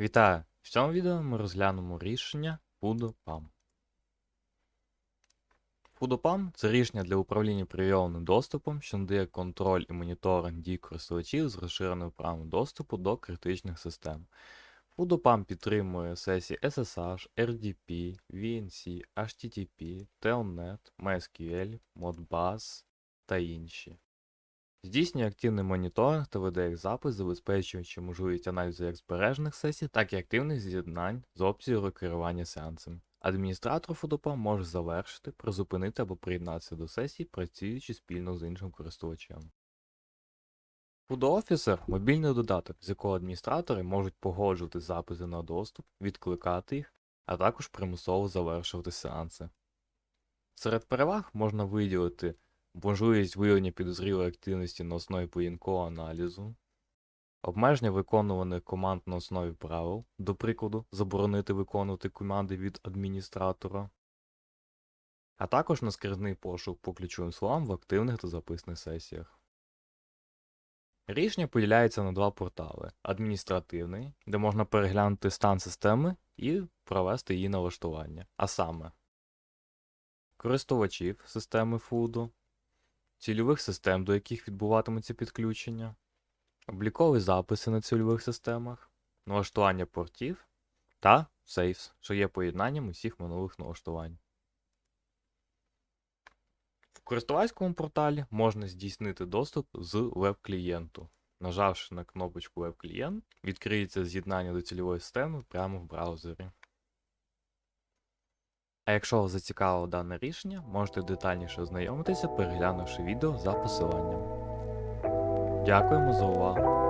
Вітаю! В цьому відео ми розглянемо рішення FUDOPAM. FUDOPAM – це рішення для управління привілейованим доступом, що надає контроль і моніторинг дій користувачів з розширеним правом доступу до критичних систем. FUDOPAM підтримує сесії SSH, RDP, VNC, HTTP, Telnet, MySQL, Modbus та інші. Здійснює активний моніторинг та веде їх запис, забезпечуючи можливість аналізу як збережених сесій, так і активних з'єднань з опцією керування сеансами. Адміністратор FODOPA може завершити, призупинити або приєднатися до сесії, працюючи спільно з іншим користувачем. FUDO-Officer – мобільний додаток, з якого адміністратори можуть погоджувати записи на доступ, відкликати їх, а також примусово завершувати сеанси. Серед переваг можна виділити можливість виявлення підозрілої активності на основі повінкового аналізу, обмеження виконуваних команд на основі правил, до прикладу, заборонити виконувати команди від адміністратора, а також наскрізний пошук по ключовим словам в активних та записних сесіях. Рішення поділяється на два портали: адміністративний, де можна переглянути стан системи і провести її налаштування, а саме користувачів системи FUDO, цільових систем, до яких відбуватиметься підключення, облікові записи на цільових системах, налаштування портів та Saves, що є поєднанням усіх минулих налаштувань. В користувацькому порталі можна здійснити доступ з веб-клієнту. Нажавши на кнопочку веб-клієнт, відкриється з'єднання до цільової системи прямо в браузері. А якщо вас зацікавило дане рішення, можете детальніше ознайомитися, переглянувши відео за посиланням. Дякуємо за увагу!